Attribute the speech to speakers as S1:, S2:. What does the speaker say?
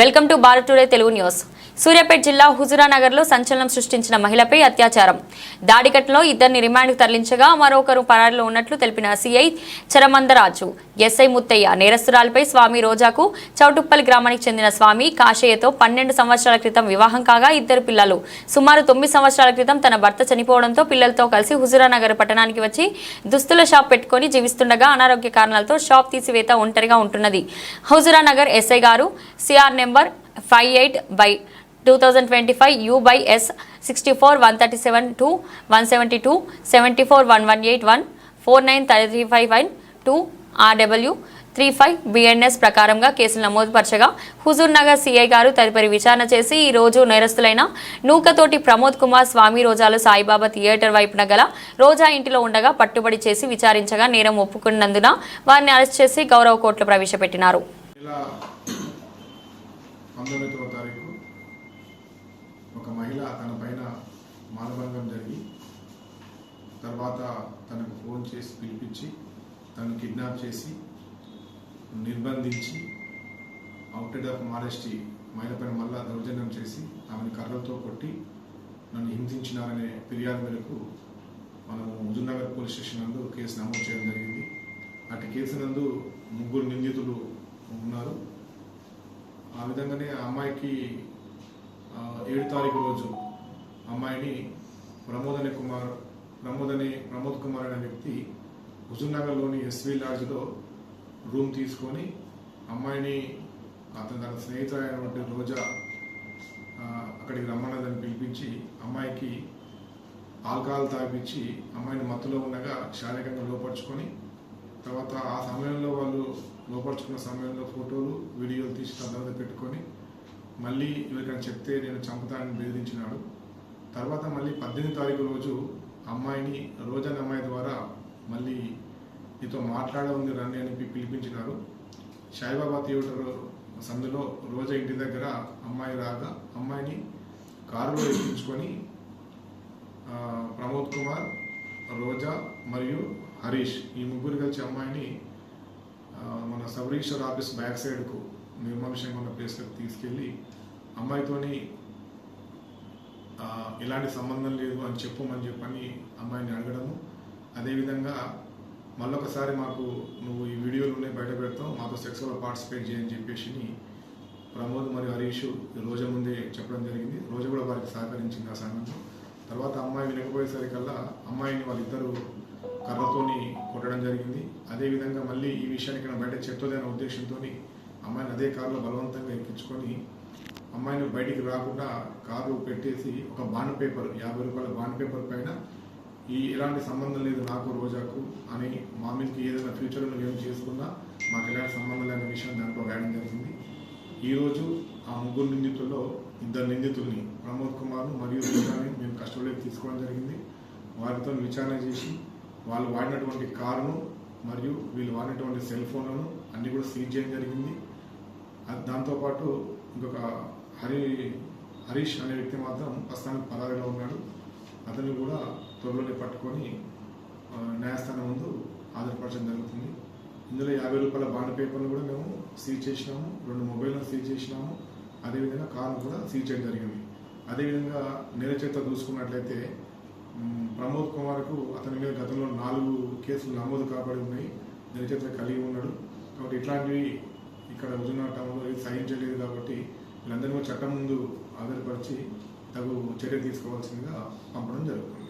S1: welcome to Bharat today Telugu news Suryapet జిల్లా హుజురానగర్లో సంచలనం సృష్టించిన మహిళపై అత్యాచారం. దాడిఘటనలో ఇద్దరిని రిమాండ్కు తరలించగా మరొకరు పరారిలో ఉన్నట్లు తెలిపిన సిఐ చరమందరాజు. ఎస్ఐ ముత్తయ్య నేరస్తురాలపై స్వామి రోజాకు చౌటుప్పల్ గ్రామానికి చెందిన స్వామి కాశయ్యతో పన్నెండు సంవత్సరాల క్రితం వివాహం కాగా ఇద్దరు పిల్లలు. సుమారు తొమ్మిది సంవత్సరాల క్రితం తన భర్త చనిపోవడంతో పిల్లలతో కలిసి హుజురానగర్ పట్టణానికి వచ్చి దుస్తుల షాప్ పెట్టుకొని జీవిస్తుండగా అనారోగ్య కారణాలతో షాప్ తీసివేత ఒంటరిగా ఉంటున్నది. హుజురానగర్ ఎస్ఐ గారు CR number five eight by two thousand twenty five U by S sixty four one thirty seven two one seventy two seventy four one one eight one four nine three five one two RW three five BNS ప్రకారంగా కేసులు నమోదుపరచగా Huzur Nagar CI గారు తదుపరి విచారణ చేసి ఈ రోజు నేరస్తులైన నూకతోటి ప్రమోద్ కుమార్ స్వామి రోజాలు సాయిబాబా థియేటర్ వైపున గల రోజా ఇంటిలో ఉండగా పట్టుబడి చేసి విచారించగా నేరం ఒప్పుకున్నందున వారిని అరెస్ట్ చేసి గౌరవ కోర్టులో ప్రవేశపెట్టినారు
S2: ఇలా పంతొమ్మిదవ తారీఖు ఒక మహిళ తన పైన మానభంగం జరిగి తర్వాత తనకు ఫోన్ చేసి పిలిపించి తను కిడ్నాప్ చేసి నిర్బంధించి అవుటెడ్ ఆఫ్ మారెస్టీ మహిళ పైన మళ్ళా దౌర్జన్యం చేసి ఆమెను కర్రలతో కొట్టి నన్ను హింసించినారనే ఫిర్యాదు మేరకు మనము హుజూర్నగర్ పోలీస్ స్టేషన్ నందు కేసు నమోదు చేయడం జరిగింది. అటు కేసు నందు ముగ్గురు నిందితులు ఉన్నారు. ఆ విధంగానే ఆ అమ్మాయికి ఏడు తారీఖు రోజు అమ్మాయిని ప్రమోదని కుమార్ ప్రమోదని ప్రమోద్ కుమార్ అనే వ్యక్తి హుజూర్నగర్లోని ఎస్వి లాడ్జ్లో రూమ్ తీసుకొని అమ్మాయిని అతను తన స్నేహితుడైనటువంటి రోజా అక్కడికి రమ్మన్నదని పిలిపించి అమ్మాయికి ఆల్కహాల్ తాగిపించి అమ్మాయిని మత్తులో ఉండగా శారీరకంగా లోపరుచుకొని తర్వాత ఆ సమయంలో వాళ్ళు లోపరుచుకున్న సమయంలో ఫోటోలు వీడియోలు తీసి తన తర్వాత పెట్టుకొని మళ్ళీ ఎవరికైనా చెప్తే నేను చంపుతానని బెదిరించినాడు. తర్వాత మళ్ళీ పద్దెనిమిది తారీఖు రోజు అమ్మాయిని రోజన్ అమ్మాయి ద్వారా మళ్ళీ నీతో మాట్లాడ ఉంది రండి అని పిలిపించినారు. సాయిబాబా థియేటర్ సందులో రోజా ఇంటి దగ్గర అమ్మాయి రాగా అమ్మాయిని కారులో ఎక్కించుకొని ప్రమోద్ కుమార్ రోజా మరియు హరీష్ ఈ ముగ్గురు కలిసి అమ్మాయిని మన సబ్ ఆఫీస్ బ్యాక్ సైడ్కు నిర్మానుష్యంగా ఉన్న ప్లేస్కి తీసుకెళ్ళి అమ్మాయితోని ఎలాంటి సంబంధం లేదు అని చెప్పమని చెప్పని అమ్మాయిని అడగడము. అదేవిధంగా మళ్ళొకసారి మాకు నువ్వు ఈ వీడియోలోనే బయట పెడతావు మాతో సెక్స్లో పార్టిసిపేట్ చేయని చెప్పేసి ప్రమోద్ మరియు హరీష్ రోజా ముందే చెప్పడం జరిగింది. రోజు కూడా వారికి సహకరించింది ఆ సమయంలో తర్వాత అమ్మాయి వినకపోయేసరికల్లా అమ్మాయిని వాళ్ళిద్దరూ కర్రతోని కొట్టడం జరిగింది. అదేవిధంగా మళ్ళీ ఈ విషయానికి నా బయట చెప్తుందనే ఉద్దేశంతో అమ్మాయిని అదే కారులో బలవంతంగా ఎక్కించుకొని అమ్మాయిని బయటికి రాకుండా కారు పెట్టేసి ఒక బాండ్ పేపర్ యాభై రూపాయల బాండ్ పేపర్ పైన ఈ ఎలాంటి సంబంధం లేదు నాకు రోజాకు అని మా మీదకి ఏదైనా ఫ్యూచర్లో ఏం చేసుకున్నా మాకు ఎలాంటి సంబంధం లేని విషయం దాంట్లో రాయడం జరిగింది. ఈరోజు ఆ ముగ్గురు నిందితుల్లో ఇద్దరు నిందితుల్ని ప్రమోద్ కుమార్ మరియు రోజాని మేము కస్టడీలోకి తీసుకోవడం జరిగింది. వారితో విచారణ చేసి వాళ్ళు వాడినటువంటి కారును మరియు వీళ్ళు వాడినటువంటి సెల్ ఫోన్లను అన్నీ కూడా సీజ్ చేయడం జరిగింది. అది దాంతోపాటు ఇంకొక హరి హరీష్ అనే వ్యక్తి మాత్రం ప్రస్తుతానికి పరారీలో ఉన్నాడు. అతన్ని కూడా త్వరలోనే పట్టుకొని న్యాయస్థానం ముందు హాజరుపరచడం జరుగుతుంది. ఇందులో యాభై రూపాయల బాండ్ పేపర్లు కూడా మేము సీజ్ చేసినాము. రెండు మొబైల్ను సీజ్ చేసినాము. అదేవిధంగా కార్ను కూడా సీజ్ చేయడం జరిగింది. అదేవిధంగా నేరచేత చూసుకున్నట్లయితే ప్రమోద్ కుమార్కు అతని మీద గతంలో నాలుగు కేసులు నమోదు కాబడి ఉన్నాయి. నేరచేత కలిగి ఉన్నాడు. కాబట్టి ఇట్లాంటివి ఇక్కడ హుజునాటంలో ఏది సహించలేదు కాబట్టి వీళ్ళందరినీ కూడా చట్టం ముందు ఆధారపరిచి తగు చర్య తీసుకోవాల్సిందిగా పంపడం జరుగుతుంది.